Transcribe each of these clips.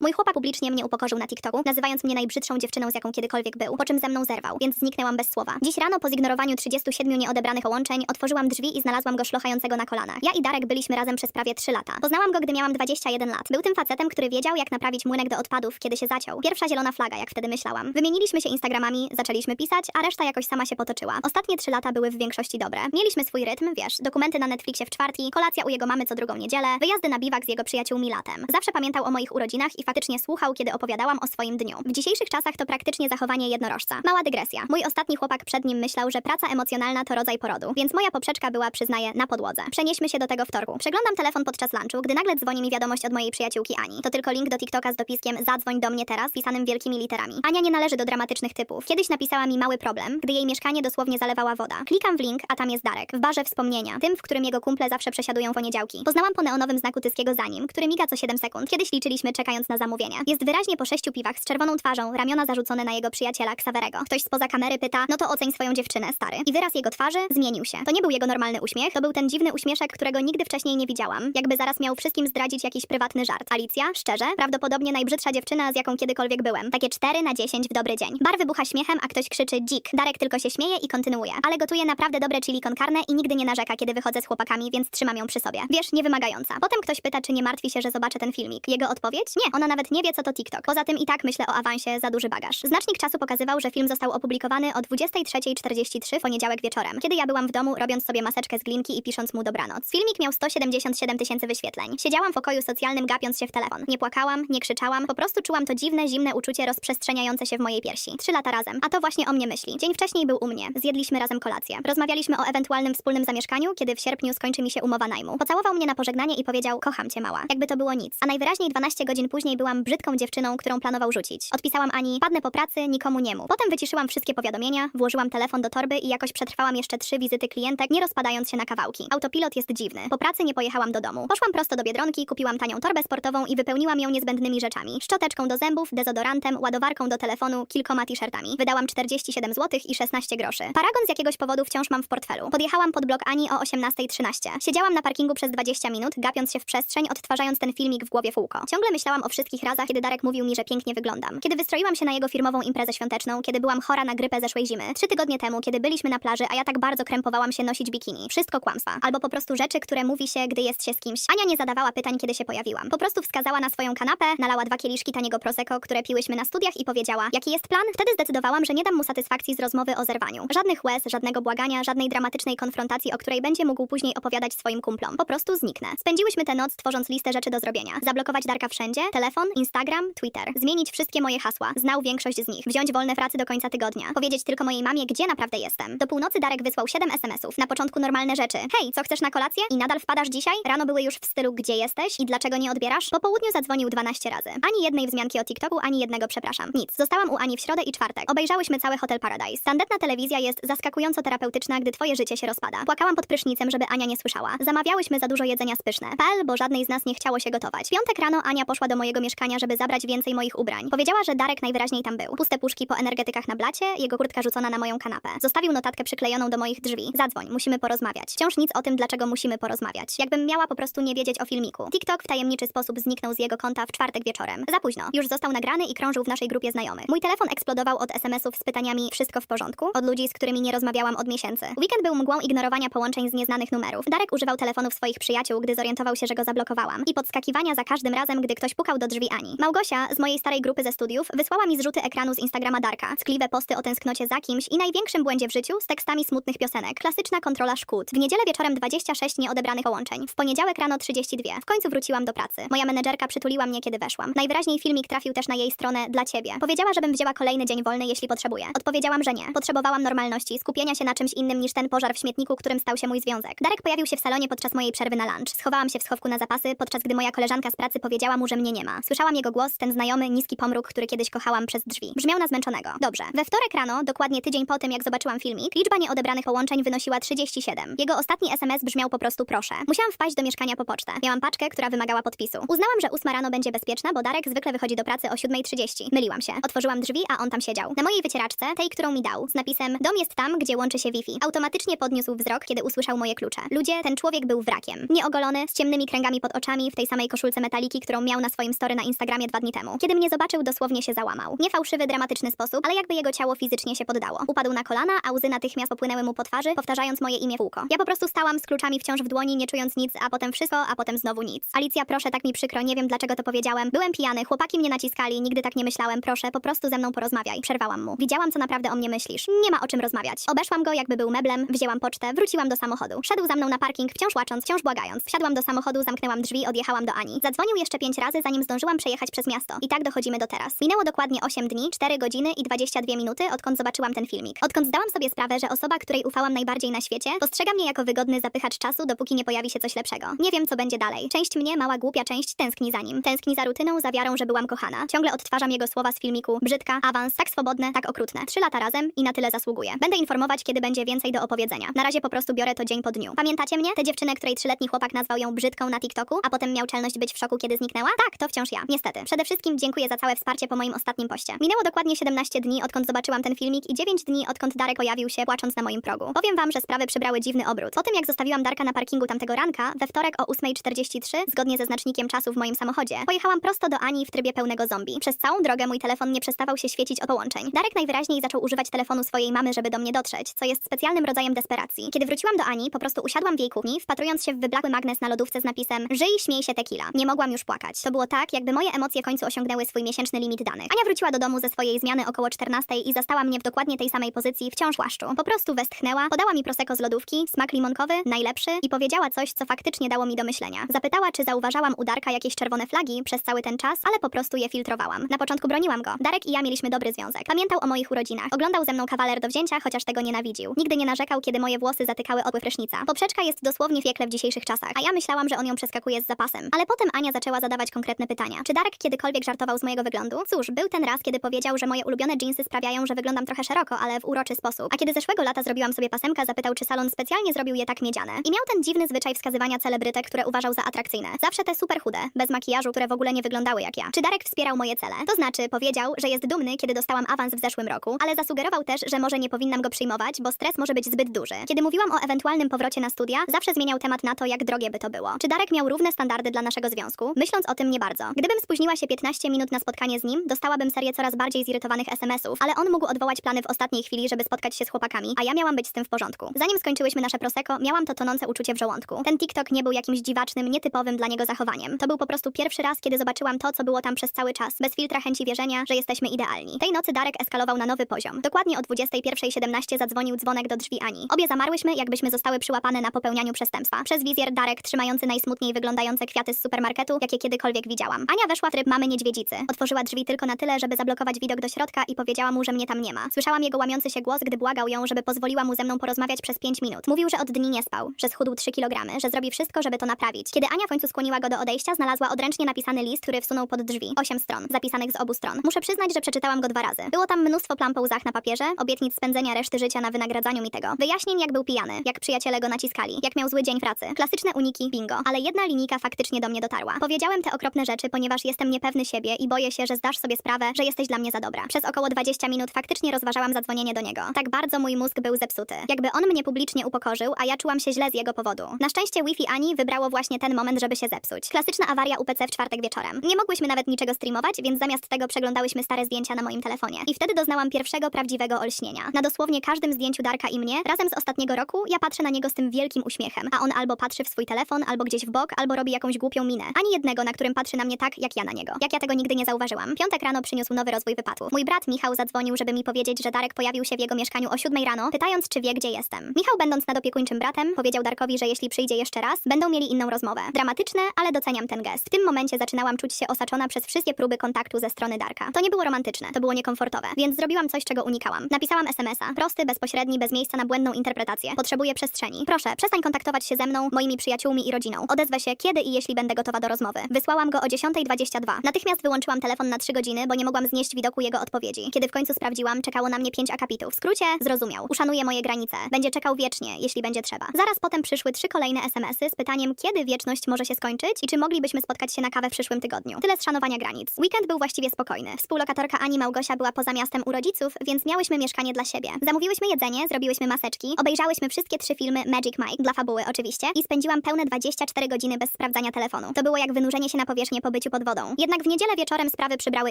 Mój chłopak publicznie mnie upokorzył na TikToku, nazywając mnie najbrzydszą dziewczyną, z jaką kiedykolwiek był, po czym ze mną zerwał, więc zniknęłam bez słowa. Dziś rano po zignorowaniu 37 nieodebranych połączeń otworzyłam drzwi i znalazłam go szlochającego na kolanach. Ja i Darek byliśmy razem przez prawie 3 lata. Poznałam go, gdy miałam 21 lat. Był tym facetem, który wiedział, jak naprawić młynek do odpadów, kiedy się zaciął. Pierwsza zielona flaga, jak wtedy myślałam. Wymieniliśmy się Instagramami, zaczęliśmy pisać, a reszta jakoś sama się potoczyła. Ostatnie 3 lata były w większości dobre. Mieliśmy swój rytm, wiesz, dokumenty na Netflixie w czwartki, kolacja u jego mamy co drugą niedzielę, wyjazdy na biwak z jego przyjaciółmi latem. Zawsze pamiętał o moich urodzinach i faktycznie słuchał, kiedy opowiadałam o swoim dniu. W dzisiejszych czasach to praktycznie zachowanie jednorożca. Mała dygresja. Mój ostatni chłopak przed nim myślał, że praca emocjonalna to rodzaj porodu, więc moja poprzeczka była, przyznaję, na podłodze. Przenieśmy się do tego wtorku. Przeglądam telefon podczas lunchu, gdy nagle dzwoni mi wiadomość od mojej przyjaciółki Ani. To tylko link do TikToka z dopiskiem zadzwoń do mnie teraz, pisanym wielkimi literami. Ania nie należy do dramatycznych typów. Kiedyś napisała mi mały problem, gdy jej mieszkanie dosłownie zalewała woda. Klikam w link, a tam jest Darek. W barze wspomnienia, tym, w którym jego kumple zawsze przesiadują poniedziałki. Poznałam po neonowym znaku tyskiego za nim, który miga co 7 sekund. Kiedyś liczyliśmy czekając na zamówienia. Jest wyraźnie po sześciu piwach z czerwoną twarzą, ramiona zarzucone na jego przyjaciela Ksawerego. Ktoś spoza kamery pyta, no to oceń swoją dziewczynę, stary. I wyraz jego twarzy zmienił się. To nie był jego normalny uśmiech, to był ten dziwny uśmieszek, którego nigdy wcześniej nie widziałam. Jakby zaraz miał wszystkim zdradzić jakiś prywatny żart. Alicja, szczerze, prawdopodobnie najbrzydsza dziewczyna, z jaką kiedykolwiek byłem. Takie 4 na 10 w dobry dzień. Bar wybucha śmiechem, a ktoś krzyczy dzik. Darek tylko się śmieje i kontynuuje. Ale gotuje naprawdę dobre chili con carne i nigdy nie narzeka, kiedy wychodzę z chłopakami, więc trzymam ją przy sobie. Wiesz, niewymagająca. Potem ktoś pyta, czy nie martwi się, że zobaczę ten filmik. Jego odpowiedź? Nie, ona nawet nie wie, co to TikTok. Poza tym i tak myślę o awansie za duży bagaż. Znacznik czasu pokazywał, że film został opublikowany o 23.43 w poniedziałek wieczorem, kiedy ja byłam w domu, robiąc sobie maseczkę z glinki i pisząc mu dobranoc. Filmik miał 177 tysięcy wyświetleń. Siedziałam w pokoju socjalnym, gapiąc się w telefon. Nie płakałam, nie krzyczałam, po prostu czułam to dziwne, zimne uczucie rozprzestrzeniające się w mojej piersi. Trzy lata razem, a to właśnie o mnie myśli. Dzień wcześniej był u mnie. Zjedliśmy razem kolację. Rozmawialiśmy o ewentualnym wspólnym zamieszkaniu, kiedy w sierpniu skończy mi się umowa najmu. Pocałował mnie na pożegnanie i powiedział: Kocham cię, mała. Jakby to było nic. A najwyraźniej 12 godzin później byłam brzydką dziewczyną, którą planował rzucić. Odpisałam Ani: Padnę po pracy, nikomu nie mów. Potem wyciszyłam wszystkie powiadomienia, włożyłam telefon do torby i jakoś przetrwałam jeszcze trzy wizyty klientek, nie rozpadając się na kawałki. Autopilot jest dziwny. Po pracy nie pojechałam do domu. Poszłam prosto do biedronki, kupiłam tanią torbę sportową i wypełniłam ją niezbędnymi rzeczami: szczoteczką do zębów, dezodorantem, ładowarką do telefonu, kilkoma t-shirtami. Wydałam 47 zł i 16 groszy. Paragon z jakiegoś powodu wciąż mam w portfelu. Podjechałam pod blok Ani o 18.13. Siedziałam na parkingu przez 20 minut, gapiąc się w przestrzeń, odtwarzając ten filmik w głowie w. Ciągle myślałam o razach, kiedy Darek mówił mi, że pięknie wyglądam. Kiedy wystroiłam się na jego firmową imprezę świąteczną, kiedy byłam chora na grypę zeszłej zimy. Trzy tygodnie temu, kiedy byliśmy na plaży, a ja tak bardzo krępowałam się nosić bikini. Wszystko kłamstwa. Albo po prostu rzeczy, które mówi się, gdy jest się z kimś. Ania nie zadawała pytań, kiedy się pojawiłam. Po prostu wskazała na swoją kanapę, nalała dwa kieliszki taniego prosecco, które piłyśmy na studiach i powiedziała, jaki jest plan? Wtedy zdecydowałam, że nie dam mu satysfakcji z rozmowy o zerwaniu. Żadnych łez, żadnego błagania, żadnej dramatycznej konfrontacji, o której będzie mógł później opowiadać swoim kumplom. Po prostu zniknę. Spędziłyśmy tę noc tworząc listę rzeczy do zrobienia. Zablokować Darka wszędzie, telefon, Instagram, Twitter. Zmienić wszystkie moje hasła. Znał większość z nich. Wziąć wolne pracy do końca tygodnia. Powiedzieć tylko mojej mamie, gdzie naprawdę jestem. Do północy Darek wysłał 7 SMS-ów. Na początku normalne rzeczy. Hej, co chcesz na kolację? I nadal wpadasz dzisiaj? Rano były już w stylu gdzie jesteś i dlaczego nie odbierasz? Po południu zadzwonił 12 razy. Ani jednej wzmianki o TikToku, ani jednego przepraszam. Nic. Zostałam u Ani w środę i czwartek. Obejrzałyśmy cały Hotel Paradise. Tandetna telewizja jest zaskakująco terapeutyczna, gdy twoje życie się rozpada. Płakałam pod prysznicem, żeby Ania nie słyszała. Zamawiałyśmy za dużo jedzenia spyszne. Pal, bo żadnej z nas nie chciało się gotować. Piątek rano Ania poszła do mojego mieszkania, żeby zabrać więcej moich ubrań. Powiedziała, że Darek najwyraźniej tam był. Puste puszki po energetykach na blacie, jego kurtka rzucona na moją kanapę. Zostawił notatkę przyklejoną do moich drzwi. Zadzwoń, musimy porozmawiać. Wciąż nic o tym, dlaczego musimy porozmawiać. Jakbym miała po prostu nie wiedzieć o filmiku. TikTok w tajemniczy sposób zniknął z jego konta w czwartek wieczorem. Za późno. Już został nagrany i krążył w naszej grupie znajomych. Mój telefon eksplodował od SMS-ów z pytaniami wszystko w porządku? Od ludzi, z którymi nie rozmawiałam od miesięcy. Weekend był mgłą ignorowania połączeń z nieznanych numerów. Darek używał telefonów swoich przyjaciół, gdy zorientował się, że go zablokowałam. I podskakiwania za każdym razem, gdy ktoś pukał do drzwi Ani. Małgosia z mojej starej grupy ze studiów wysłała mi zrzuty ekranu z Instagrama Darka. Ckliwe posty o tęsknocie za kimś i największym błędzie w życiu z tekstami smutnych piosenek. Klasyczna kontrola szkód. W niedzielę wieczorem 26 nieodebranych połączeń. W poniedziałek rano 32. W końcu wróciłam do pracy. Moja menedżerka przytuliła mnie, kiedy weszłam. Najwyraźniej filmik trafił też na jej stronę dla ciebie. Powiedziała, żebym wzięła kolejny dzień wolny, jeśli potrzebuję. Odpowiedziałam, że nie. Potrzebowałam normalności, skupienia się na czymś innym niż ten pożar w śmietniku, którym stał się mój związek. Darek pojawił się w salonie podczas mojej przerwy na lunch. Schowałam się w schowku na zapasy, podczas gdy moja koleżanka z pracy powiedziała mu, że mnie nie ma. Słyszałam jego głos, ten znajomy, niski pomruk, który kiedyś kochałam przez drzwi. Brzmiał na zmęczonego. Dobrze. We wtorek rano, dokładnie tydzień po tym, jak zobaczyłam filmik, liczba nieodebranych połączeń wynosiła 37. Jego ostatni SMS brzmiał po prostu proszę. Musiałam wpaść do mieszkania po pocztę. Miałam paczkę, która wymagała podpisu. Uznałam, że 8 rano będzie bezpieczna, bo Darek zwykle wychodzi do pracy o 7.30. Myliłam się. Otworzyłam drzwi, a on tam siedział. Na mojej wycieraczce, tej, którą mi dał, z napisem Dom jest tam, gdzie łączy się Wi-Fi. Automatycznie podniósł wzrok, kiedy usłyszał moje klucze. Ludzie, ten człowiek był wrakiem. Nieogolony, z ciemnymi kręgami pod oczami, w tej samej koszulce metaliki, którą miał na swoim stories story na Instagramie dwa dni temu. Kiedy mnie zobaczył, dosłownie się załamał. Nie fałszywy, dramatyczny sposób, ale jakby jego ciało fizycznie się poddało. Upadł na kolana, a łzy natychmiast popłynęły mu po twarzy, powtarzając moje imię w. Ja po prostu stałam z kluczami wciąż w dłoni, nie czując nic, a potem wszystko, a potem znowu nic. Alicja, proszę, tak mi przykro, nie wiem dlaczego to powiedziałem. Byłem pijany, chłopaki mnie naciskali, nigdy tak nie myślałem, proszę, po prostu ze mną porozmawiaj. Przerwałam mu. Widziałam, co naprawdę o mnie myślisz. Nie ma o czym rozmawiać. Obeszłam go, jakby był meblem, wzięłam pocztę, wróciłam do samochodu. Szedł za mną na parking, wciąż łacząc, wciąż błagając. Wsiadłam do samochodu, zamknęłam drzwi, odjechałam do Ani. Zadzwonił jeszcze pięć razy, zanim zdążyłam przejechać przez miasto. I tak dochodzimy do teraz. Minęło dokładnie 8 dni, 4 godziny i 22 minuty, odkąd zobaczyłam ten filmik. Odkąd zdałam sobie sprawę, że osoba, której ufałam najbardziej na świecie, postrzega mnie jako wygodny zapychacz czasu, dopóki nie pojawi się coś lepszego. Nie wiem, co będzie dalej. Część mnie, mała głupia część, tęskni za nim. Tęskni za rutyną, za wiarą, że byłam kochana. Ciągle odtwarzam jego słowa z filmiku. Brzydka, awans, tak swobodne, tak okrutne. Trzy lata razem i na tyle zasługuję. Będę informować, kiedy będzie więcej do opowiedzenia. Na razie po prostu biorę to dzień po dniu. Pamiętacie mnie? Tę dziewczynę, której trzyletni chłopak nazwał ją brzydką na TikToku, a potem miał czelność być w szoku, kiedy zniknęła? Tak, to wciąż ja. Niestety. Przede wszystkim dziękuję za całe wsparcie po moim ostatnim poście. Minęło dokładnie 17 dni, odkąd zobaczyłam ten filmik i 9 dni, odkąd Darek pojawił się płacząc na moim progu. Powiem wam, że sprawy przybrały dziwny obrót. Po tym, jak zostawiłam Darka na parkingu tamtego ranka, we wtorek o 8.43, zgodnie ze znacznikiem czasu w moim samochodzie, pojechałam prosto do Ani w trybie pełnego zombie. Przez całą drogę mój telefon nie przestawał się świecić od połączeń. Darek najwyraźniej zaczął używać telefonu swojej mamy, żeby do mnie dotrzeć, co jest specjalnym rodzajem desperacji. Kiedy wróciłam do Ani, po prostu usiadłam w jej kuchni, wpatrując się w wyblakły magnes na lodówce z napisem Żyj, śmiej się tequila. Nie mogłam już płakać. To było tak, jakby moje emocje końcu osiągnęły swój miesięczny limit danych. Ania wróciła do domu ze swojej zmiany około 14 i zastała mnie w dokładnie tej samej pozycji, wciąż płaszczu. Po prostu westchnęła, podała mi prosecco z lodówki, smak limonkowy, najlepszy i powiedziała coś, co faktycznie dało mi do myślenia. Zapytała, czy zauważałam u Darka jakieś czerwone flagi przez cały ten czas, ale po prostu je filtrowałam. Na początku broniłam go. Darek i ja mieliśmy dobry związek. Pamiętał o moich urodzinach. Oglądał ze mną kawaler do wzięcia, chociaż tego nienawidził. Nigdy nie narzekał, kiedy moje włosy zatykały odpływ prysznica. Poprzeczka jest dosłownie w w dzisiejszych czasach, a ja myślałam, że on ją przeskakuje z zapasem. Ale potem Ania zaczęła zadawać konkretne pytania. Czy Darek kiedykolwiek żartował z mojego wyglądu? Cóż, był ten raz, kiedy powiedział, że moje ulubione jeansy sprawiają, że wyglądam trochę szeroko, ale w uroczy sposób. A kiedy zeszłego lata zrobiłam sobie pasemka, zapytał, czy salon specjalnie zrobił je tak miedziane. I miał ten dziwny zwyczaj wskazywania celebrytek, które uważał za atrakcyjne. Zawsze te super chude, bez makijażu, które w ogóle nie wyglądały jak ja. Czy Darek wspierał moje cele? To znaczy, powiedział, że jest dumny, kiedy dostałam awans w zeszłym roku, ale zasugerował też, że może nie powinnam go przyjmować, bo stres może być zbyt duży. Kiedy mówiłam o ewentualnym powrocie na studia, zawsze zmieniał temat na to, jak drogie by to było. Czy Darek miał równe standardy dla naszego związku? Myśląc o tym nie bardzo. Gdybym spóźniła się 15 minut na spotkanie z nim, dostałabym serię coraz bardziej zirytowanych SMS-ów, ale on mógł odwołać plany w ostatniej chwili, żeby spotkać się z chłopakami, a ja miałam być z tym w porządku. Zanim skończyłyśmy nasze prosecco, miałam to tonące uczucie w żołądku. Ten TikTok nie był jakimś dziwacznym, nietypowym dla niego zachowaniem. To był po prostu pierwszy raz, kiedy zobaczyłam to, co było tam przez cały czas, bez filtra chęci wierzenia, że jesteśmy idealni. Tej nocy Darek eskalował na nowy poziom. Dokładnie o 21.17 zadzwonił dzwonek do drzwi Ani. Obie zamarłyśmy, jakbyśmy zostały przyłapane na popełnianiu przestępstwa. Przez wizjer Darek trzymający najsmutniej wyglądające kwiaty z supermarketu, jakie kiedykolwiek widziałam. Ania weszła w tryb mamy niedźwiedzicy. Otworzyła drzwi tylko na tyle, żeby zablokować widok do środka i powiedziała mu, że mnie tam nie ma. Słyszałam jego łamiący się głos, gdy błagał ją, żeby pozwoliła mu ze mną porozmawiać przez 5 minut. Mówił, że od dni nie spał, że schudł 3 kg, że zrobi wszystko, żeby to naprawić. Kiedy Ania w końcu skłoniła go do odejścia, znalazła odręcznie napisany list, który wsunął pod drzwi. Osiem stron, zapisanych z obu stron. Muszę przyznać, że przeczytałam go dwa razy. Było tam mnóstwo plam po łzach na papierze, obietnic spędzenia reszty życia na wynagradzaniu mi tego. Wyjaśnień, jak był pijany, jak przyjaciele go naciskali, jak miał zły dzień pracy. Klasyczne uniki, bingo. Ale jedna linijka faktycznie do mnie dotarła. Powiedziałem te okropne rzeczy, ponieważ jestem niepewny siebie i boję się, że zdasz sobie sprawę, że jesteś dla mnie za dobra. Przez około 20 minut faktycznie rozważałam zadzwonienie do niego. Tak bardzo mój mózg był zepsuty. Jakby on mnie publicznie upokorzył, a ja czułam się źle z jego powodu. Na szczęście Wi-Fi Ani wybrało właśnie ten moment, żeby się zepsuć. Klasyczna awaria UPC w czwartek wieczorem. Nie mogłyśmy nawet niczego streamować, więc zamiast tego przeglądałyśmy stare zdjęcia na moim telefonie. I wtedy doznałam pierwszego prawdziwego olśnienia. Na dosłownie każdym zdjęciu Darka i mnie, razem z ostatniego roku, ja patrzę na niego z tym wielkim uśmiechem, a on albo patrzy w swój telefon, albo gdzieś w bok, albo robi jakąś głupią minę. Ani jednego, na którym patrzy na mnie tak, jak ja na niego. Jak ja tego nigdy nie zauważyłam. Piątek rano przyniósł nowy rozwój wypadków. Mój brat Michał zadzwonił, żeby mi powiedzieć, że Darek pojawił się w jego mieszkaniu o 7 rano, pytając, czy wie, gdzie jestem. Michał, będąc nadopiekuńczym bratem, powiedział Darkowi, że jeśli przyjdzie jeszcze raz, będą mieli inną rozmowę. Dramatyczne, ale doceniam ten gest. W tym momencie zaczynałam czuć się osaczona przez wszystkie próby kontaktu ze strony Darka. To nie było romantyczne, to było niekomfortowe, więc zrobiłam coś, czego unikałam. Napisałam SMS-a. Prosty, bezpośredni, bez miejsca na błędną interpretację. Potrzebuję przestrzeni. Proszę, przestań kontaktować się ze mną, moimi przyjaciółmi i rodziną. Odezwę się, kiedy i jeśli będę gotowa do rozmowy. Wysłałam go o 10.22. Natychmiast wyłączyłam telefon na 3 godziny, bo nie mogłam znieść widoku jego odpowiedzi. Kiedy w końcu sprawdziłam, czekało na mnie 5 akapitów. W skrócie, zrozumiał. Uszanuje moje granice. Będzie czekał wiecznie, jeśli będzie trzeba. Zaraz potem przyszły trzy kolejne SMS-y z pytaniem, kiedy wieczność może się skończyć i czy moglibyśmy spotkać się na kawę w przyszłym tygodniu. Tyle z szanowania granic. Weekend był właściwie spokojny. Współlokatorka Ani Małgosia była poza miastem u rodziców, więc miałyśmy mieszkanie dla siebie. Zamówiłyśmy jedzenie, zrobiłyśmy maseczki, obejrzałyśmy wszystkie trzy filmy Magic Mike, dla fabuły oczywiście, i spędziłam pełne 24 godziny bez sprawdzania telefonu. To było jak wynurzenie się na powierzchnię po byciu pod wodą. Jednak w niedzielę wieczorem sprawy przybrały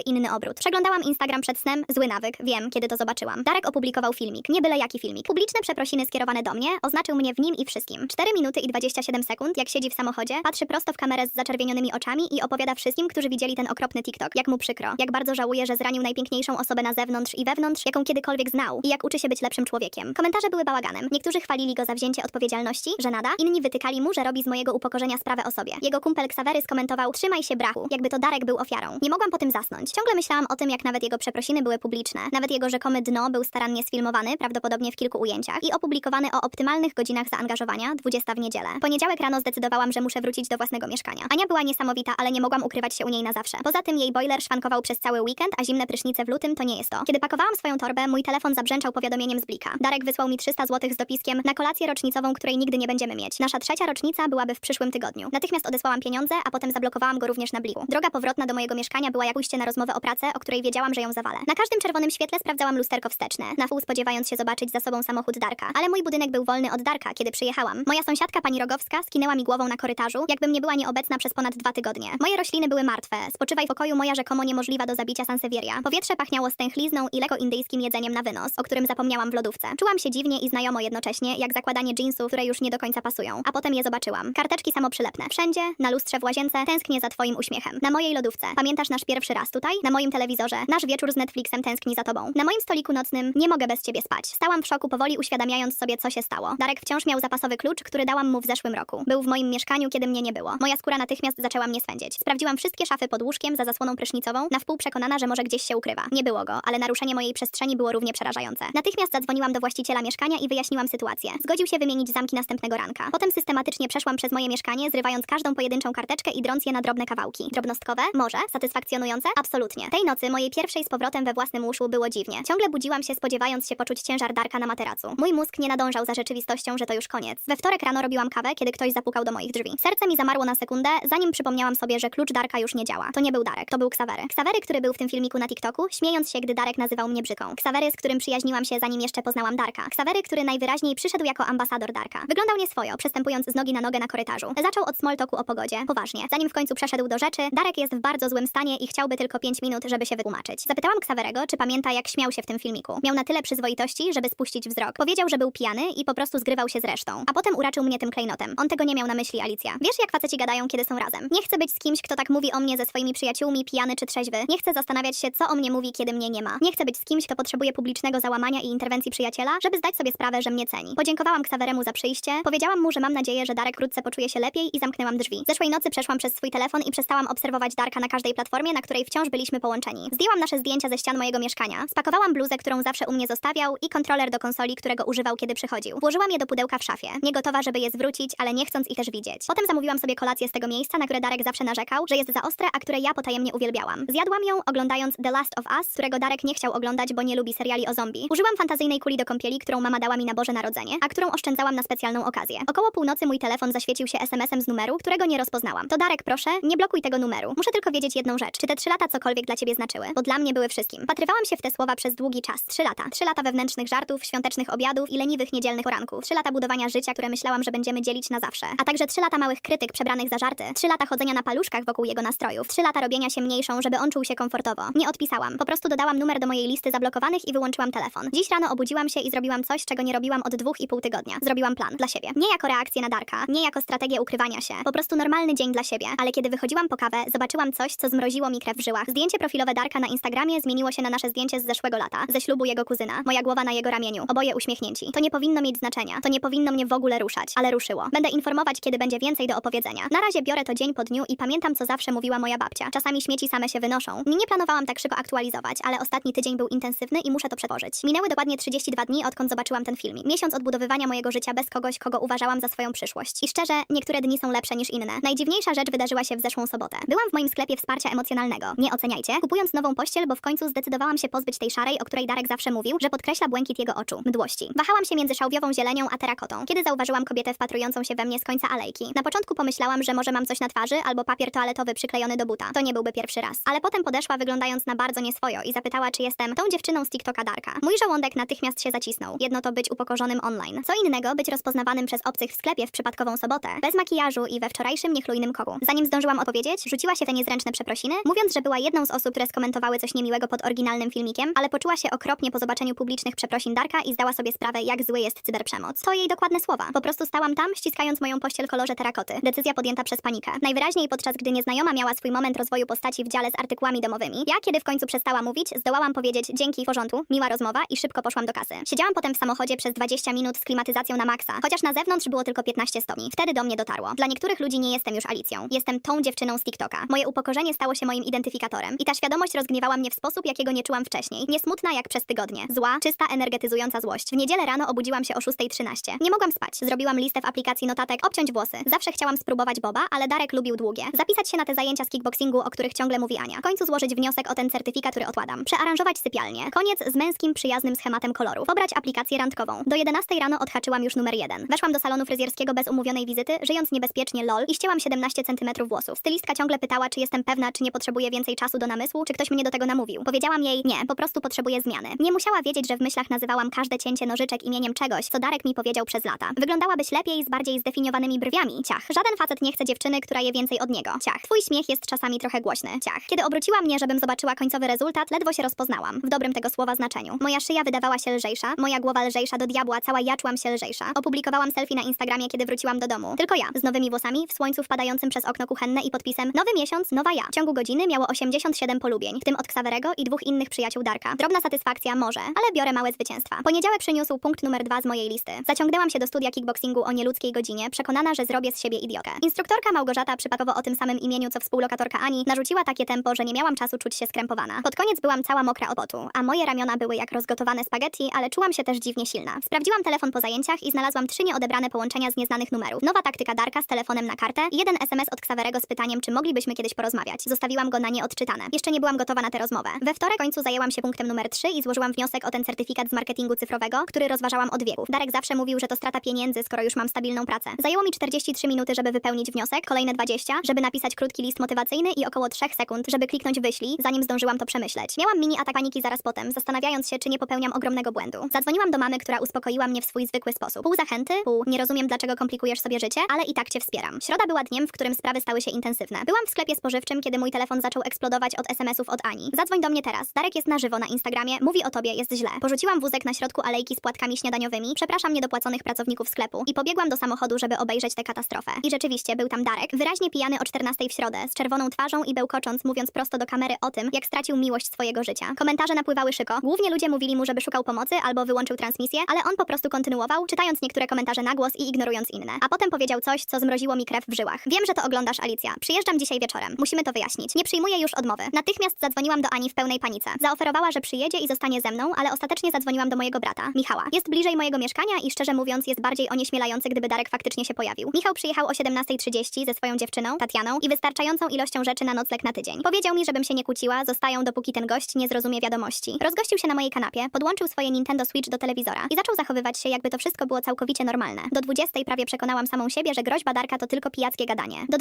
inny obrót. Przeglądałam Instagram przed snem, zły nawyk, wiem, kiedy to zobaczyłam. Darek opublikował filmik, nie byle jaki filmik. Publiczne przeprosiny skierowane do mnie, oznaczył mnie w nim i wszystkim. 4 minuty i 27 sekund, jak siedzi w samochodzie, patrzy prosto w kamerę z zaczerwienionymi oczami i opowiada wszystkim, którzy widzieli ten okropny TikTok, jak mu przykro, jak bardzo żałuje, że zranił najpiękniejszą osobę na zewnątrz i wewnątrz, jaką kiedykolwiek znał i jak uczy się być lepszym człowiekiem. Komentarze były bałaganem. Niektórzy chwalili go za wzięcie odpowiedzialności, że nada, inni wytykali mu, że robi z mojego upokorzenia sprawę o sobie. Jego kumpel skomentował: Trzymaj się jakby to Darek był ofiarą. Nie mogłam po tym zasnąć. Ciągle myślałam o tym, jak nawet jego przeprosiny były publiczne. Nawet jego rzekomy dno był starannie sfilmowany, prawdopodobnie w kilku ujęciach, i opublikowany o optymalnych godzinach zaangażowania, 20 w niedzielę. Poniedziałek rano zdecydowałam, że muszę wrócić do własnego mieszkania. Ania była niesamowita, ale nie mogłam ukrywać się u niej na zawsze. Poza tym jej boiler szwankował przez cały weekend, a zimne prysznice w lutym to nie jest to. Kiedy pakowałam swoją torbę, mój telefon zabrzęczał powiadomieniem z Blika. Darek wysłał mi 300 zł z dopiskiem na kolację rocznicową, której nigdy nie będziemy mieć. Nasza trzecia rocznica byłaby w przyszłym tygodniu. Natychmiast odesłałam pieniądze, a potem zablokowałam go również na Droga powrotna do mojego mieszkania była jak pójście na rozmowę o pracę, o której wiedziałam, że ją zawalę. Na każdym czerwonym świetle sprawdzałam lusterko wsteczne, na wół spodziewając się zobaczyć za sobą samochód Darka. Ale mój budynek był wolny od Darka, kiedy przyjechałam. Moja sąsiadka, pani Rogowska, skinęła mi głową na korytarzu, jakbym nie była nieobecna przez ponad dwa tygodnie. Moje rośliny były martwe. Spoczywaj w pokoju moja rzekomo niemożliwa do zabicia Sansevieria. Powietrze pachniało stęchlizną i lekko indyjskim jedzeniem na wynos, o którym zapomniałam w lodówce. Czułam się dziwnie i znajomo jednocześnie, jak zakładanie jeansów, które już nie do końca pasują. A potem je zobaczyłam. Karteczki samoprzylepne. Wszędzie, na lustrze w łazience, tęsknię za twoim. Na mojej lodówce. Pamiętasz nasz pierwszy raz tutaj? Na moim telewizorze. Nasz wieczór z Netflixem tęskni za tobą. Na moim stoliku nocnym nie mogę bez ciebie spać. Stałam w szoku, powoli uświadamiając sobie, co się stało. Darek wciąż miał zapasowy klucz, który dałam mu w zeszłym roku. Był w moim mieszkaniu, kiedy mnie nie było. Moja skóra natychmiast zaczęła mnie swędzić. Sprawdziłam wszystkie szafy pod łóżkiem za zasłoną prysznicową, na wpół przekonana, że może gdzieś się ukrywa. Nie było go, ale naruszenie mojej przestrzeni było równie przerażające. Natychmiast zadzwoniłam do właściciela mieszkania i wyjaśniłam sytuację. Zgodził się wymienić zamki następnego ranka. Potem systematycznie przeszłam przez moje mieszkanie, zrywając każdą pojedynczą karteczkę i drąc je na drobne kawałki. Drobnostkowe? Może. Satysfakcjonujące? Absolutnie. Tej nocy, mojej pierwszej z powrotem we własnym łóżku, było dziwnie. Ciągle budziłam się, spodziewając się poczuć ciężar Darka na materacu. Mój mózg nie nadążał za rzeczywistością, że to już koniec. We wtorek rano robiłam kawę, kiedy ktoś zapukał do moich drzwi. Serce mi zamarło na sekundę, zanim przypomniałam sobie, że klucz Darka już nie działa. To nie był Darek, to był Ksawery. Ksawery, który był w tym filmiku na TikToku, śmiejąc się, gdy Darek nazywał mnie bzyką. Ksawery, z którym przyjaźniłam się, zanim jeszcze poznałam Darka. Ksawery, który najwyraźniej przyszedł jako ambasador Darka. Wyglądał nieswojo, przestępując z nogi na nogę na korytarzu. Zaczął od o pogodzie, poważnie. Zanim w końcu przeszedł do rzeczy, Darek jest w bardzo złym stanie i chciałby tylko 5 minut, żeby się wytłumaczyć. Zapytałam Ksawerego, czy pamięta, jak śmiał się w tym filmiku. Miał na tyle przyzwoitości, żeby spuścić wzrok. Powiedział, że był pijany i po prostu zgrywał się z resztą. A potem uraczył mnie tym klejnotem. On tego nie miał na myśli, Alicja. Wiesz, jak faceci gadają, kiedy są razem. Nie chcę być z kimś, kto tak mówi o mnie ze swoimi przyjaciółmi, pijany czy trzeźwy. Nie chcę zastanawiać się, co o mnie mówi, kiedy mnie nie ma. Nie chcę być z kimś, kto potrzebuje publicznego załamania i interwencji przyjaciela, żeby zdać sobie sprawę, że mnie ceni. Podziękowałam Ksaweremu za przyjście, powiedziałam mu, że mam nadzieję, że Darek wkrótce poczuje się lepiej i zamknęłam drzwi. Zeszłej nocy przeszłam przez swój telefon i przestałam obserwować Darka na każdej platformie, na której wciąż byliśmy połączeni. Zdjęłam nasze zdjęcia ze ścian mojego mieszkania, spakowałam bluzę, którą zawsze u mnie zostawiał i kontroler do konsoli, którego używał, kiedy przychodził. Włożyłam je do pudełka w szafie, nie gotowa, żeby je zwrócić, ale nie chcąc ich też widzieć. Potem zamówiłam sobie kolację z tego miejsca, na które Darek zawsze narzekał, że jest za ostre, a które ja potajemnie uwielbiałam. Zjadłam ją oglądając The Last of Us, którego Darek nie chciał oglądać, bo nie lubi seriali o zombie. Użyłam fantazyjnej kuli do kąpieli, którą mama dała mi na Boże Narodzenie, a którą oszczędzałam na specjalną okazję. Około północy mój telefon zaświecił się SMS-em z numeru, którego nie rozpoznałam. To Darek, proszę, nie blokuj tego numeru. Muszę tylko wiedzieć jedną rzecz. Czy te trzy lata cokolwiek dla ciebie znaczyły? Bo dla mnie były wszystkim. Patrywałam się w te słowa przez długi czas. Trzy lata. Trzy lata wewnętrznych żartów, świątecznych obiadów i leniwych niedzielnych poranków. Trzy lata budowania życia, które myślałam, że będziemy dzielić na zawsze. A także trzy lata małych krytyk przebranych za żarty. Trzy lata chodzenia na paluszkach wokół jego nastrojów. Trzy lata robienia się mniejszą, żeby on czuł się komfortowo. Nie odpisałam. Po prostu dodałam numer do mojej listy zablokowanych i wyłączyłam telefon. Dziś rano obudziłam się i zrobiłam coś, czego nie robiłam od dwóch i pół tygodnia. Zrobiłam plan dla siebie. Nie jako reakcję na Darka, nie jako strategię ukrywania się. Po prostu normalny dzień dla siebie. Ale kiedy wychodziłam po kawę, zobaczyłam coś, co zmroziło mi krew w żyłach. Zdjęcie profilowe Darka na Instagramie zmieniło się na nasze zdjęcie z zeszłego lata, ze ślubu jego kuzyna. Moja głowa na jego ramieniu, oboje uśmiechnięci. To nie powinno mieć znaczenia, to nie powinno mnie w ogóle ruszać, ale ruszyło. Będę informować, kiedy będzie więcej do opowiedzenia. Na razie biorę to dzień po dniu i pamiętam, co zawsze mówiła moja babcia. Czasami śmieci same się wynoszą. Nie, planowałam tak szybko aktualizować, ale ostatni tydzień był intensywny i muszę to przetworzyć. Minęły dokładnie 32 dni, odkąd zobaczyłam ten filmik. Miesiąc odbudowywania mojego życia bez kogoś, kogo uważałam za swoją przyszłość. I szczerze, niektóre dni są lepsze niż inne. Najdziwniejsza rzecz wydarzyła się w zeszłą sobotę. Byłam w moim sklepie wsparcia emocjonalnego. Nie oceniajcie, kupując nową pościel, bo w końcu zdecydowałam się pozbyć tej szarej, o której Darek zawsze mówił, że podkreśla błękit jego oczu, mdłości. Wahałam się między szałwiową zielenią a terakotą, kiedy zauważyłam kobietę wpatrującą się we mnie z końca alejki. Na początku pomyślałam, że może mam coś na twarzy albo papier toaletowy przyklejony do buta. To nie byłby pierwszy raz. Ale potem podeszła wyglądając na bardzo nieswojo i zapytała, czy jestem tą dziewczyną z TikToka Darka. Mój żołądek natychmiast się zacisnął. Jedno to być upokorzonym online. Co innego być rozpoznawanym przez obcych w sklepie w przypadkową sobotę, bez makijażu i we wczorajszym niechlujnym koku. Zanim zdążyłam odpowiedzieć, rzuciła się te niezręczne przeprosiny, mówiąc, że była jedną z osób, które skomentowały coś niemiłego pod oryginalnym filmikiem, ale poczuła się okropnie po zobaczeniu publicznych przeprosin Darka i zdała sobie sprawę, jak zły jest cyberprzemoc. To jej dokładne słowa. Po prostu stałam tam, ściskając moją pościel kolorze terakoty. Decyzja podjęta przez panikę. Najwyraźniej podczas gdy nieznajoma miała swój moment rozwoju postaci w dziale z artykułami domowymi. Ja, kiedy w końcu przestała mówić, zdołałam powiedzieć dzięki porządku, miła rozmowa i szybko poszłam do kasy. Siedziałam potem w samochodzie przez 20 minut z klimatyzacją na maksa, chociaż na zewnątrz było tylko 15 stopni. Wtedy do mnie dotarło. Dla niektórych ludzi nie jestem już Alicją. Jestem tą dziewczyną z TikToka. Moje upokorzenie stało się moim identyfikatorem. I ta świadomość rozgniewała mnie w sposób, jakiego nie czułam wcześniej. Nie smutna jak przez tygodnie. Zła, czysta, energetyzująca złość. W niedzielę rano obudziłam się o 6.13. Nie mogłam spać. Zrobiłam listę w aplikacji notatek, obciąć włosy. Zawsze chciałam spróbować boba, ale Darek lubił długie. Zapisać się na te zajęcia z kickboxingu, o których ciągle mówi Ania. W końcu złożyć wniosek o ten certyfikat, który odkładam. Przearanżować sypialnię. Koniec z męskim, przyjaznym schematem kolorów. Pobrać aplikację randkową. Do 11 rano odhaczyłam już numer 1. Weszłam do salonu fryzjerskiego bez umówionej wizyty, żyjąc niebezpiecznie lol i ścięłam 17 cm włosów. Stylistka ciągle pytała, czy jestem pewna, czy nie potrzebuję więcej czasu do namysłu, czy ktoś mnie do tego namówił. Powiedziałam jej, nie, po prostu potrzebuję zmiany. Nie musiała wiedzieć, że w myślach nazywałam każde cięcie nożyczek imieniem czegoś, co Darek mi powiedział przez lata. Wyglądałabyś lepiej z bardziej zdefiniowanymi brwiami. Ciach. Żaden facet nie chce dziewczyny, która je więcej od niego. Ciach. Twój śmiech jest czasami trochę głośny. Ciach. Kiedy obróciła mnie, żebym zobaczyła końcowy rezultat, ledwo się rozpoznałam. W dobrym tego słowa znaczeniu. Moja szyja wydawała się lżejsza, moja głowa lżejsza do diabła, cała ja czułam się lżejsza. Opublikowałam selfie na Instagramie, kiedy wróciłam do domu. Tylko ja, z nowymi włosami, w słońcu wpadającym przez okno kuchenne i Nowy miesiąc, nowa ja. W ciągu godziny miało 87 polubień, w tym od Ksawerego i dwóch innych przyjaciół Darka. Drobna satysfakcja może, ale biorę małe zwycięstwa. Poniedziałek przyniósł punkt numer dwa z mojej listy. Zaciągnęłam się do studia kickboxingu o nieludzkiej godzinie, przekonana, że zrobię z siebie idiotę. Instruktorka Małgorzata, przypadkowo o tym samym imieniu co współlokatorka Ani, narzuciła takie tempo, że nie miałam czasu czuć się skrępowana. Pod koniec byłam cała mokra o potu, a moje ramiona były jak rozgotowane spaghetti, ale czułam się też dziwnie silna. Sprawdziłam telefon po zajęciach i znalazłam trzy nieodebrane połączenia z nieznanych numerów. Nowa taktyka Darka z telefonem na kartę jeden SMS od z pytaniem, czy moglibyśmy kiedyś porozmawiać. Zostawiłam go na nieodczytane. Jeszcze nie byłam gotowa na tę rozmowę. We wtorek końcu zajęłam się punktem numer 3 i złożyłam wniosek o ten certyfikat z marketingu cyfrowego, który rozważałam od wieków. Darek zawsze mówił, że to strata pieniędzy, skoro już mam stabilną pracę. Zajęło mi 43 minuty, żeby wypełnić wniosek, kolejne 20, żeby napisać krótki list motywacyjny i około 3 sekund, żeby kliknąć wyślij, zanim zdążyłam to przemyśleć. Miałam mini atak paniki zaraz potem, zastanawiając się, czy nie popełniam ogromnego błędu. Zadzwoniłam do mamy, która uspokoiła mnie w swój zwykły sposób. Pół zachęty, pół nie rozumiem, dlaczego komplikujesz sobie życie, ale i tak cię wspieram. Środa była dniem, w którym sprawy stały się intensywne. Byłam w sklepie spożywczym, kiedy mój telefon zaczął eksplodować od SMS-ów od Ani. Zadzwoń do mnie teraz. Darek jest na żywo na Instagramie, mówi o tobie, jest źle. Porzuciłam wózek na środku alejki z płatkami śniadaniowymi, przepraszam niedopłaconych pracowników sklepu i pobiegłam do samochodu, żeby obejrzeć tę katastrofę. I rzeczywiście był tam Darek, wyraźnie pijany o 14 w środę, z czerwoną twarzą i bełkocząc, mówiąc prosto do kamery o tym, jak stracił miłość swojego życia. Komentarze napływały szyko. Głównie ludzie mówili mu, żeby szukał pomocy albo wyłączył transmisję, ale on po prostu kontynuował, czytając niektóre komentarze na głos i ignorując inne. A potem powiedział coś, co zmroziło mi krew w żyłach. Wiem, że to oglądasz, Alicja. Dzisiaj wieczorem. Musimy to wyjaśnić. Nie przyjmuję już odmowy. Natychmiast zadzwoniłam do Ani w pełnej panice. Zaoferowała, że przyjedzie i zostanie ze mną, ale ostatecznie zadzwoniłam do mojego brata, Michała. Jest bliżej mojego mieszkania i szczerze mówiąc jest bardziej onieśmielający, gdyby Darek faktycznie się pojawił. Michał przyjechał o 17.30 ze swoją dziewczyną, Tatianą i wystarczającą ilością rzeczy na nocleg na tydzień. Powiedział mi, żebym się nie kłóciła, zostają dopóki ten gość nie zrozumie wiadomości. Rozgościł się na mojej kanapie, podłączył swoje Nintendo Switch do telewizora i zaczął zachowywać się, jakby to wszystko było całkowicie normalne. Do 20 prawie przekonałam samą siebie, że groźba Darka to tylko pijackie gadanie. Do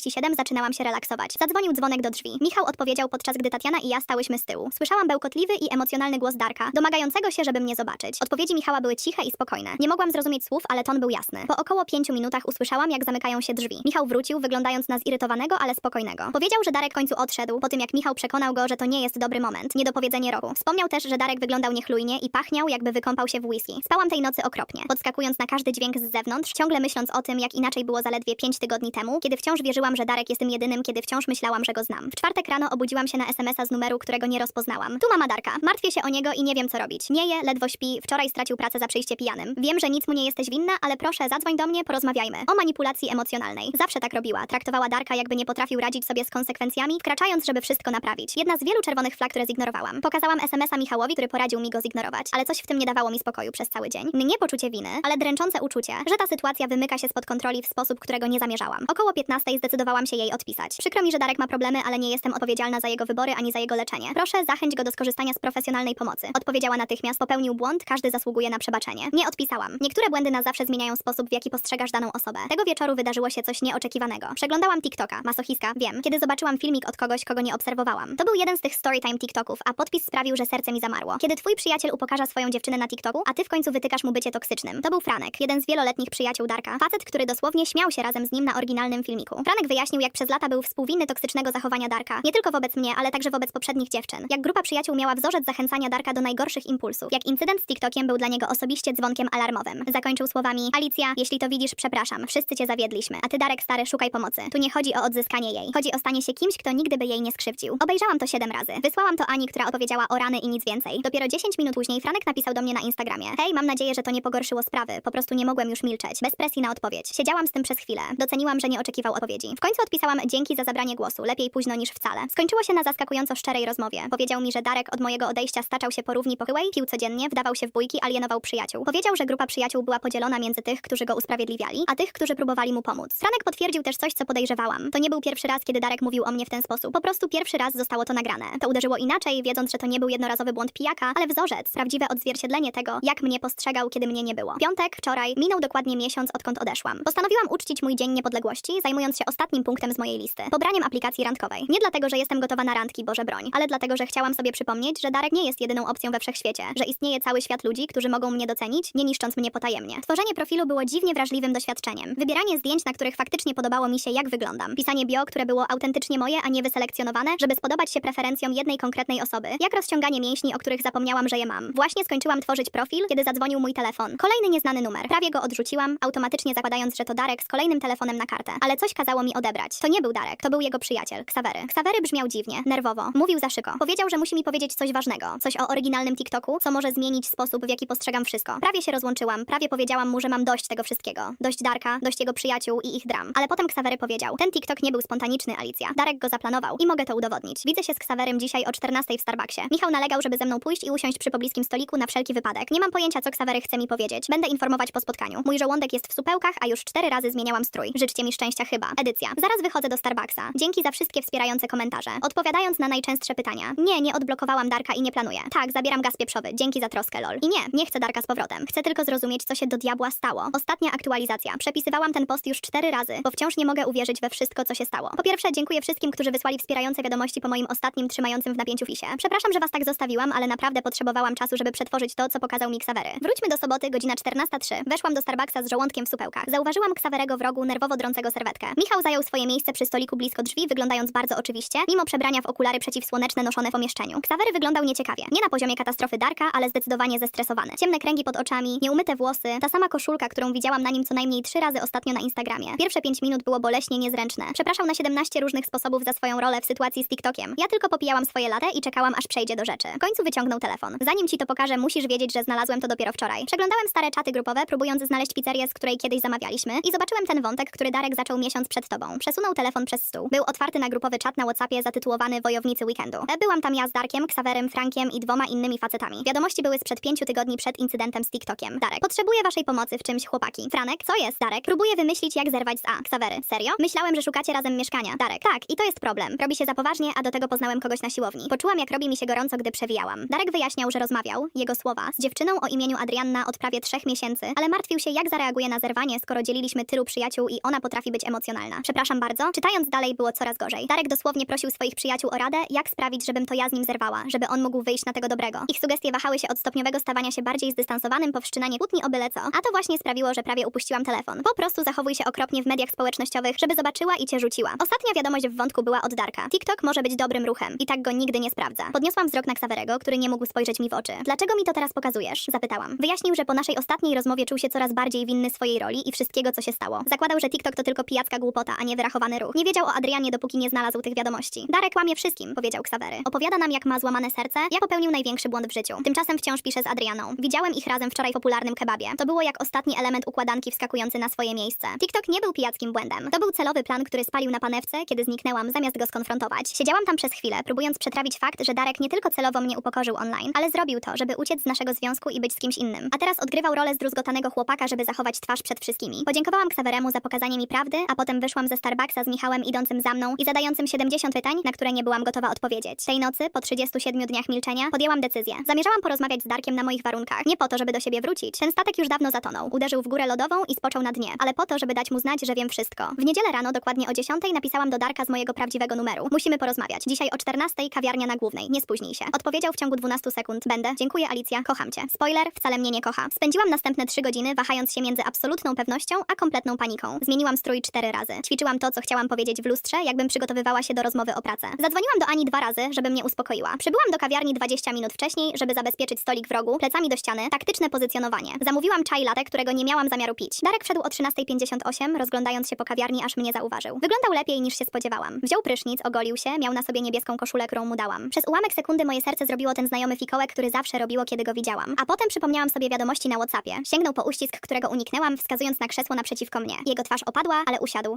21.47 zaczynałam się relaksować. Zadzwonił dzwonek do drzwi. Michał odpowiedział podczas gdy Tatiana i ja stałyśmy z tyłu. Słyszałam bełkotliwy i emocjonalny głos Darka, domagającego się, żeby mnie zobaczyć. Odpowiedzi Michała były ciche i spokojne. Nie mogłam zrozumieć słów, ale ton był jasny. Po około pięciu minutach usłyszałam, jak zamykają się drzwi. Michał wrócił, wyglądając na zirytowanego, ale spokojnego. Powiedział, że Darek w końcu odszedł, po tym jak Michał przekonał go, że to nie jest dobry moment. Niedopowiedzenie roku. Wspomniał też, że Darek wyglądał niechlujnie i pachniał, jakby wykąpał się w whisky. Spałam tej nocy okropnie, podskakując na każdy dźwięk z zewnątrz, ciągle myśląc o tym, jak inaczej było zaledwie pięć tygodni temu, kiedy wciąż wierzyłam, że Darek jest tym jedynym, kiedy wciąż myślałam, że go znam. W czwartek rano obudziłam się na SMS-a z numeru, którego nie rozpoznałam. Tu mama Darka. Martwię się o niego i nie wiem co robić. Nie je, ledwo śpi, wczoraj stracił pracę za przyjście pijanym. Wiem, że nic mu nie jesteś winna, ale proszę zadzwoń do mnie, porozmawiajmy. O manipulacji emocjonalnej. Zawsze tak robiła. Traktowała Darka, jakby nie potrafił radzić sobie z konsekwencjami, wkraczając, żeby wszystko naprawić. Jedna z wielu czerwonych flag, które zignorowałam. Pokazałam SMS-a Michałowi, który poradził mi go zignorować, ale coś w tym nie dawało mi spokoju przez cały dzień. Nie poczucie winy, ale dręczące uczucie, że ta sytuacja wymyka się spod kontroli w sposób, którego nie zamierzałam. Około 15 zdecydowałam się jej odpisać. Przykro mi, że Darek ma problemy, ale nie jestem odpowiedzialna za jego wybory ani za jego leczenie. Proszę, zachęć go do skorzystania z profesjonalnej pomocy. Odpowiedziała natychmiast, popełnił błąd, każdy zasługuje na przebaczenie. Nie odpisałam. Niektóre błędy na zawsze zmieniają sposób, w jaki postrzegasz daną osobę. Tego wieczoru wydarzyło się coś nieoczekiwanego. Przeglądałam TikToka, masochiska, wiem, kiedy zobaczyłam filmik od kogoś, kogo nie obserwowałam. To był jeden z tych storytime TikToków, a podpis sprawił, że serce mi zamarło. Kiedy twój przyjaciel upokarza swoją dziewczynę na TikToku, a ty w końcu wytykasz mu bycie toksycznym. To był Franek, jeden z wieloletnich przyjaciół Darka. Facet, który dosłownie śmiał się razem z nim na oryginalnym filmiku. Franek Franek wyjaśnił, jak przez lata był współwinny toksycznego zachowania Darka. Nie tylko wobec mnie, ale także wobec poprzednich dziewczyn. Jak grupa przyjaciół miała wzorzec zachęcania Darka do najgorszych impulsów. Jak incydent z TikTokiem był dla niego osobiście dzwonkiem alarmowym. Zakończył słowami: Alicja, jeśli to widzisz, przepraszam. Wszyscy cię zawiedliśmy. A ty, Darek stary, szukaj pomocy. Tu nie chodzi o odzyskanie jej. Chodzi o stanie się kimś, kto nigdy by jej nie skrzywdził. Obejrzałam to siedem razy. Wysłałam to Ani, która odpowiedziała o rany i nic więcej. Dopiero 10 minut później Franek napisał do mnie na Instagramie: Hej, mam nadzieję, że to nie pogorszyło sprawy. Po prostu nie mogłem już milczeć. Bez presji na odpowiedź. Siedziałam z tym przez chwilę. Doceniłam, że nie oczekiwał odpowiedzi. W końcu odpisałam dzięki za zabranie głosu. Lepiej późno niż wcale. Skończyło się na zaskakująco szczerej rozmowie. Powiedział mi, że Darek od mojego odejścia staczał się po równi pochyłej, pił codziennie, wdawał się w bójki, alienował przyjaciół. Powiedział, że grupa przyjaciół była podzielona między tych, którzy go usprawiedliwiali, a tych, którzy próbowali mu pomóc. Franek potwierdził też coś, co podejrzewałam. To nie był pierwszy raz, kiedy Darek mówił o mnie w ten sposób. Po prostu pierwszy raz zostało to nagrane. To uderzyło inaczej, wiedząc, że to nie był jednorazowy błąd pijaka, ale wzorzec, prawdziwe odzwierciedlenie tego, jak mnie postrzegał, kiedy mnie nie było. Piątek, wczoraj, minął dokładnie miesiąc, odkąd odeszłam. Postanowiłam uczcić mój dzień niepodległości, zajmując się punktem z mojej listy. Pobraniem aplikacji randkowej. Nie dlatego, że jestem gotowa na randki, Boże broń, ale dlatego, że chciałam sobie przypomnieć, że Darek nie jest jedyną opcją we wszechświecie, że istnieje cały świat ludzi, którzy mogą mnie docenić, nie niszcząc mnie potajemnie. Tworzenie profilu było dziwnie wrażliwym doświadczeniem. Wybieranie zdjęć, na których faktycznie podobało mi się, jak wyglądam. Pisanie bio, które było autentycznie moje, a nie wyselekcjonowane, żeby spodobać się preferencjom jednej konkretnej osoby. Jak rozciąganie mięśni, o których zapomniałam, że je mam. Właśnie skończyłam tworzyć profil, kiedy zadzwonił mój telefon. Kolejny nieznany numer. Prawie go odrzuciłam, automatycznie zakładając, że to Darek z kolejnym telefonem na kartę. Ale coś kazało mi odebrać. To nie był Darek, to był jego przyjaciel, Ksawery. Ksawery brzmiał dziwnie, nerwowo. Mówił za szyko. Powiedział, że musi mi powiedzieć coś ważnego. Coś o oryginalnym TikToku, co może zmienić sposób, w jaki postrzegam wszystko. Prawie się rozłączyłam, prawie powiedziałam mu, że mam dość tego wszystkiego. Dość Darka, dość jego przyjaciół i ich dram. Ale potem Ksawery powiedział, ten TikTok nie był spontaniczny, Alicja. Darek go zaplanował i mogę to udowodnić. Widzę się z Ksawerym dzisiaj o 14 w Starbucksie. Michał nalegał, żeby ze mną pójść i usiąść przy pobliskim stoliku na wszelki wypadek. Nie mam pojęcia, co Ksawery chce mi powiedzieć. Będę informować po spotkaniu. Mój żołądek jest w supełkach, a już cztery razy zmieniałam strój. Życzcie mi szczęścia chyba. Edycja. Zaraz wychodzę do Starbucksa. Dzięki za wszystkie wspierające komentarze. Odpowiadając na najczęstsze pytania. Nie, nie odblokowałam Darka i nie planuję. Tak, zabieram gaz pieprzowy. Dzięki za troskę, lol. I nie, nie chcę Darka z powrotem. Chcę tylko zrozumieć, co się do diabła stało. Ostatnia aktualizacja. Przepisywałam ten post już cztery razy, bo wciąż nie mogę uwierzyć we wszystko, co się stało. Po pierwsze, dziękuję wszystkim, którzy wysłali wspierające wiadomości po moim ostatnim trzymającym w napięciu fisie. Przepraszam, że was tak zostawiłam, ale naprawdę potrzebowałam czasu, żeby przetworzyć to, co pokazał mi Ksawery. Wróćmy do soboty, godzina 14.03. Weszłam do Starbucksa z żołądkiem w supełkach. Zauważyłam w rogu, nerwowo drącego serwetkę. Michał zajął swoje miejsce przy stoliku blisko drzwi, wyglądając bardzo oczywiście, mimo przebrania w okulary przeciwsłoneczne noszone w pomieszczeniu. Ksawery wyglądał nieciekawie. Nie na poziomie katastrofy Darka, ale zdecydowanie zestresowany. Ciemne kręgi pod oczami, nieumyte włosy, ta sama koszulka, którą widziałam na nim co najmniej trzy razy ostatnio na Instagramie. Pierwsze pięć minut było boleśnie niezręczne. Przepraszał na 17 różnych sposobów za swoją rolę w sytuacji z TikTokiem. Ja tylko popijałam swoje latę i czekałam, aż przejdzie do rzeczy. W końcu wyciągnął telefon. Zanim ci to pokażę, musisz wiedzieć, że znalazłem to dopiero wczoraj. Przeglądałem stare czaty grupowe, próbując znaleźć pizzerię, z której kiedyś zamawialiśmy i zobaczyłem ten wątek, który Darek zaczął miesiąc przed tobą. Przesunął telefon przez stół. Był otwarty na grupowy czat na WhatsAppie zatytułowany Wojownicy Weekendu. E, Byłam tam ja z Darkiem, Ksawerem, Frankiem i dwoma innymi facetami. Wiadomości były sprzed pięciu tygodni przed incydentem z TikTokiem. Darek. Potrzebuję waszej pomocy w czymś, chłopaki. Franek, co jest, Darek? Próbuję wymyślić, jak zerwać z A. Ksawery. Serio? Myślałem, że szukacie razem mieszkania. Darek. Tak, i to jest problem. Robi się za poważnie, a do tego poznałem kogoś na siłowni. Poczułam, jak robi mi się gorąco, gdy przewijałam. Darek wyjaśniał, że rozmawiał, jego słowa, z dziewczyną o imieniu Adrianna od prawie trzech miesięcy, ale martwił się, jak zareaguje na zerwanie, skoro dzieliliśmy tylu przyjaciół i ona potrafi być emocjonalna. Przepraszam bardzo. Czytając dalej było coraz gorzej. Darek dosłownie prosił swoich przyjaciół o radę, jak sprawić, żebym to ja z nim zerwała, żeby on mógł wyjść na tego dobrego. Ich sugestie wahały się od stopniowego stawania się bardziej zdystansowanym po wszczynanie kłótni o byle co, a to właśnie sprawiło, że prawie upuściłam telefon. Po prostu zachowuj się okropnie w mediach społecznościowych, żeby zobaczyła i cię rzuciła. Ostatnia wiadomość w wątku była od Darka. TikTok może być dobrym ruchem i tak go nigdy nie sprawdza. Podniosłam wzrok na Ksawerego, który nie mógł spojrzeć mi w oczy. Dlaczego mi to teraz pokazujesz? Zapytałam. Wyjaśnił, że po naszej ostatniej rozmowie czuł się coraz bardziej winny swojej roli i wszystkiego, co się stało. Zakładał, że TikTok to tylko pijacka głupota, a nie wyrachowany ruch. Nie wiedział o Adrianie, dopóki nie znalazł tych wiadomości. Darek kłamie wszystkim, powiedział Ksawery. Opowiada nam, jak ma złamane serce, jak popełnił największy błąd w życiu. Tymczasem wciąż pisze z Adrianą. Widziałem ich razem wczoraj w popularnym kebabie. To było jak ostatni element układanki wskakujący na swoje miejsce. TikTok nie był pijackim błędem. To był celowy plan, który spalił na panewce, kiedy zniknęłam, zamiast go skonfrontować. Siedziałam tam przez chwilę, próbując przetrawić fakt, że Darek nie tylko celowo mnie upokorzył online, ale zrobił to, żeby uciec z naszego związku i być z kimś innym. A teraz odgrywał rolę zdruzgotanego chłopaka, żeby zachować twarz przed wszystkimi. Podziękowałam Ksaweremu za pokazanie mi prawdy, a potem wyszłam ze Starbucksa z Michałem idącym za mną i zadającym 70 pytań, na które nie byłam gotowa odpowiedzieć. Tej nocy, po 37 dniach milczenia, podjęłam decyzję. Zamierzałam porozmawiać z Darkiem na moich warunkach. Nie po to, żeby do siebie wrócić. Ten statek już dawno zatonął. Uderzył w górę lodową i spoczął na dnie, ale po to, żeby dać mu znać, że wiem wszystko. W niedzielę rano, dokładnie o 10 napisałam do Darka z mojego prawdziwego numeru. Musimy porozmawiać. Dzisiaj o 14 kawiarnia na głównej. Nie spóźnij się. Odpowiedział w ciągu 12 sekund. Będę. Dziękuję Alicja. Kocham cię. Spoiler, wcale mnie nie kocha. Spędziłam następne 3 godziny wahając się między absolutną pewnością a kompletną paniką. Zmieniłam strój cztery razy. Ćwiczyłam to, co chciałam powiedzieć w lustrze, jakbym przygotowywała się do rozmowy o pracę. Zadzwoniłam do Ani dwa razy, żeby mnie uspokoiła. Przybyłam do kawiarni 20 minut wcześniej, żeby zabezpieczyć stolik w rogu, plecami do ściany, taktyczne pozycjonowanie. Zamówiłam chai latte, którego nie miałam zamiaru pić. Darek wszedł o 13.58, rozglądając się po kawiarni, aż mnie zauważył. Wyglądał lepiej niż się spodziewałam. Wziął prysznic, ogolił się, miał na sobie niebieską koszulę, którą mu dałam. Przez ułamek sekundy moje serce zrobiło ten znajomy fikołek, który zawsze robiło, kiedy go widziałam. A potem przypomniałam sobie wiadomości na Whatsappie. Sięgnął po uścisk, którego uniknęłam, wskazując na krzesło naprzeciwko mnie. Jego twarz opadła, ale usiadł.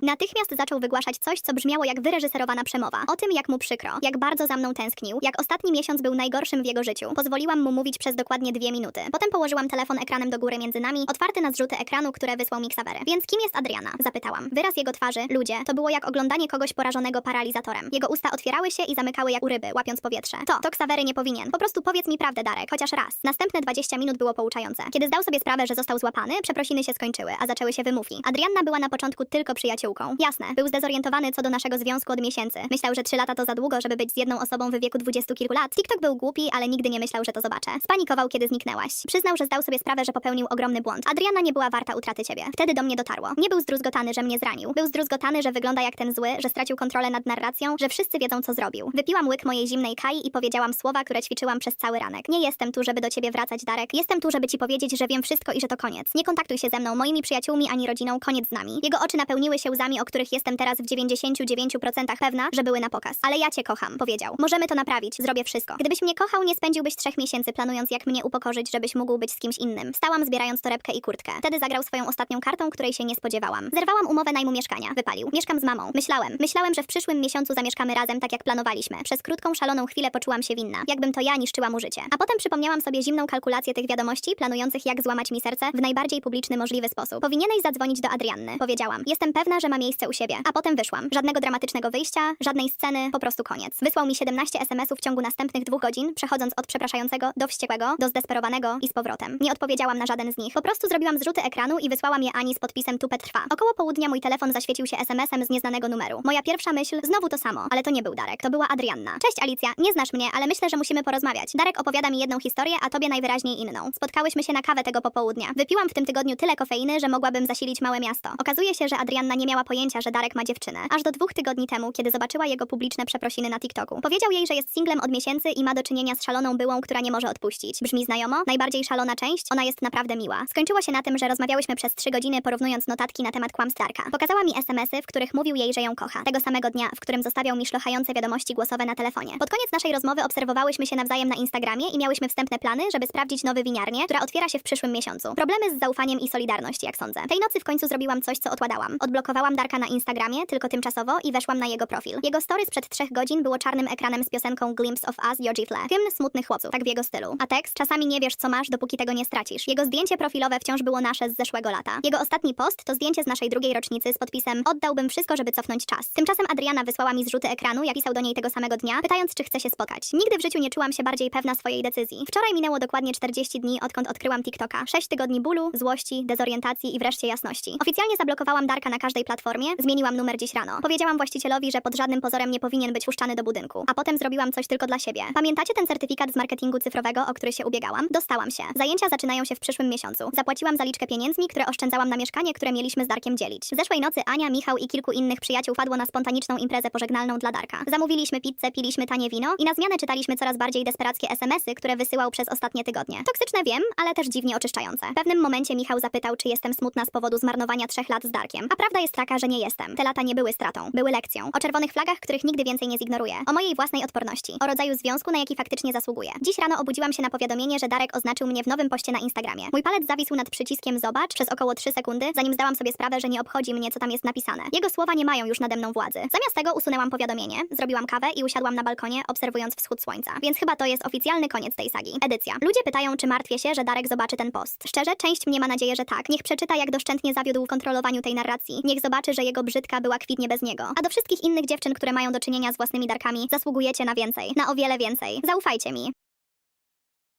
Zaczął wygłaszać coś, co brzmiało jak wyreżyserowana przemowa. O tym, jak mu przykro, jak bardzo za mną tęsknił, jak ostatni miesiąc był najgorszym w jego życiu. Pozwoliłam mu mówić przez dokładnie dwie minuty. Potem położyłam telefon ekranem do góry między nami, otwarty na zrzuty ekranu, które wysłał mi Xavery. Więc kim jest Adriana? Zapytałam. Wyraz jego twarzy, ludzie, to było jak oglądanie kogoś porażonego paralizatorem. Jego usta otwierały się i zamykały jak u ryby, łapiąc powietrze. To, to Xavery nie powinien. Po prostu powiedz mi prawdę, Darek, chociaż raz. Następne 20 minut było pouczające. Kiedy zdał sobie sprawę, że został złapany, przeprosiny się skończyły, a zaczęły się wymówki. Adrianna była na początku tylko przyjaciółką. Jasne, był zdezorientowany co do naszego związku od miesięcy. Myślał, że trzy lata to za długo, żeby być z jedną osobą w wieku dwudziestu kilku lat. TikTok był głupi, ale nigdy nie myślał, że to zobaczę. Spanikował, kiedy zniknęłaś. Przyznał, że zdał sobie sprawę, że popełnił ogromny błąd. Adriana nie była warta utraty ciebie. Wtedy do mnie dotarło. Nie był zdruzgotany, że mnie zranił. Był zdruzgotany, że wygląda jak ten zły, że stracił kontrolę nad narracją, że wszyscy wiedzą, co zrobił. Wypiłam łyk mojej zimnej kai i powiedziałam słowa, które ćwiczyłam przez cały ranek. Nie jestem tu, żeby do ciebie wracać, Darek. Jestem tu, żeby ci powiedzieć, że wiem wszystko i że to koniec. Nie kontaktuj się ze mną, moimi przyjaciółmi ani rodziną, koniec z nami. Jego oczy napełniły się łzami, o których jestem teraz w 99% pewna, że były na pokaz. Ale ja cię kocham, powiedział. Możemy to naprawić, zrobię wszystko. Gdybyś mnie kochał, nie spędziłbyś trzech miesięcy planując, jak mnie upokorzyć, żebyś mógł być z kimś innym. Stałam zbierając torebkę i kurtkę. Wtedy zagrał swoją ostatnią kartą, której się nie spodziewałam. Zerwałam umowę najmu mieszkania. Wypalił. Mieszkam z mamą. Myślałem. Myślałem, że w przyszłym miesiącu zamieszkamy razem, tak jak planowaliśmy. Przez krótką, szaloną chwilę poczułam się winna. Jakbym to ja niszczyła mu życie. A potem przypomniałam sobie zimną kalkulację tych wiadomości, planujących jak złamać mi serce w najbardziej publiczny możliwy sposób. Powinieneś zadzwonić do Adrianny. Powiedziałam. Jestem pewna, że ma miejsce u siebie. A potem wyszłam. Żadnego dramatycznego wyjścia, żadnej sceny, po prostu koniec. Wysłał mi 17 SMS-ów w ciągu następnych dwóch godzin, przechodząc od przepraszającego do wściekłego, do zdesperowanego i z powrotem. Nie odpowiedziałam na żaden z nich. Po prostu zrobiłam zrzuty ekranu i wysłałam je Ani z podpisem Tupet trwa. Około południa mój telefon zaświecił się SMS-em z nieznanego numeru. Moja pierwsza myśl, znowu to samo, ale to nie był Darek, to była Adrianna. Cześć Alicja, nie znasz mnie, ale myślę, że musimy porozmawiać. Darek opowiada mi jedną historię, a tobie najwyraźniej inną. Spotkałyśmy się na kawę tego popołudnia. Wypiłam w tym tygodniu tyle kofeiny, że mogłabym zasilić małe miasto. Okazuje się, że Adrianna nie miała pojęcia, że Darek ma dziewczynę. Aż do dwóch tygodni temu, kiedy zobaczyła jego publiczne przeprosiny na TikToku. Powiedział jej, że jest singlem od miesięcy i ma do czynienia z szaloną byłą, która nie może odpuścić. Brzmi znajomo? Najbardziej szalona część? Ona jest naprawdę miła. Skończyło się na tym, że rozmawiałyśmy przez trzy godziny, porównując notatki na temat kłamstw Darka. Pokazała mi SMS-y, w których mówił jej, że ją kocha. Tego samego dnia, w którym zostawiał mi szlochające wiadomości głosowe na telefonie. Pod koniec naszej rozmowy obserwowałyśmy się nawzajem na Instagramie i miałyśmy wstępne plany, żeby sprawdzić nowy winiarnię, która otwiera się w przyszłym miesiącu. Problemy z zaufaniem i solidarność, jak sądzę. Tej nocy w końcu zrobiłam coś, co odkładałam. Odblokowałam na Instagramie, tylko tymczasowo i weszłam na jego profil. Jego story sprzed trzech godzin było czarnym ekranem z piosenką Glimpse of Us, Your Fle. Hymn smutnych chłopców, tak w jego stylu. A tekst? Czasami nie wiesz, co masz, dopóki tego nie stracisz. Jego zdjęcie profilowe wciąż było nasze z zeszłego lata. Jego ostatni post to zdjęcie z naszej drugiej rocznicy z podpisem Oddałbym wszystko, żeby cofnąć czas. Tymczasem Adriana wysłała mi zrzuty ekranu, ja pisał do niej tego samego dnia, pytając, czy chce się spotkać. Nigdy w życiu nie czułam się bardziej pewna swojej decyzji. Wczoraj minęło dokładnie 40 dni, odkąd odkryłam TikToka. 6 tygodni bólu, złości, dezorientacji i wreszcie jasności. Oficjalnie zablokowałam Darka na każdej platformie, zmieniłam numer dziś rano. Powiedziałam właścicielowi, że pod żadnym pozorem nie powinien być puszczany do budynku. A potem zrobiłam coś tylko dla siebie. Pamiętacie ten certyfikat z marketingu cyfrowego, o który się ubiegałam? Dostałam się. Zajęcia zaczynają się w przyszłym miesiącu. Zapłaciłam zaliczkę pieniędzmi, które oszczędzałam na mieszkanie, które mieliśmy z Darkiem dzielić. Zeszłej nocy Ania, Michał i kilku innych przyjaciół padło na spontaniczną imprezę pożegnalną dla Darka. Zamówiliśmy pizzę, piliśmy tanie wino i na zmianę czytaliśmy coraz bardziej desperackie SMS-y, które wysyłał przez ostatnie tygodnie. Toksyczne wiem, ale też dziwnie oczyszczające. W pewnym momencie Michał zapytał, czy jestem smutna z powodu zmarnowania trzech lat z Darkiem. A prawda jest taka, że nie jestem. Te lata nie były stratą, były lekcją. O czerwonych flagach, których nigdy więcej nie zignoruję. O mojej własnej odporności. O rodzaju związku, na jaki faktycznie zasługuję. Dziś rano obudziłam się na powiadomienie, że Darek oznaczył mnie w nowym poście na Instagramie. Mój palec zawisł nad przyciskiem zobacz przez około 3 sekundy, zanim zdałam sobie sprawę, że nie obchodzi mnie, co tam jest napisane. Jego słowa nie mają już nade mną władzy. Zamiast tego usunęłam powiadomienie, zrobiłam kawę i usiadłam na balkonie, obserwując wschód słońca. Więc chyba to jest oficjalny koniec tej sagi. Edycja. Ludzie pytają, czy martwię się, że Darek zobaczy ten post. Szczerze, część mnie ma nadzieję, że tak. Niech przeczyta, jak doszczętnie zawiódł w kontrolowaniu tej narracji. Niech zobaczy, że jego brzydka była kwitnie bez niego. A do wszystkich innych dziewczyn, które mają do czynienia z własnymi Darkami, zasługujecie na więcej. Na o wiele więcej. Zaufajcie mi.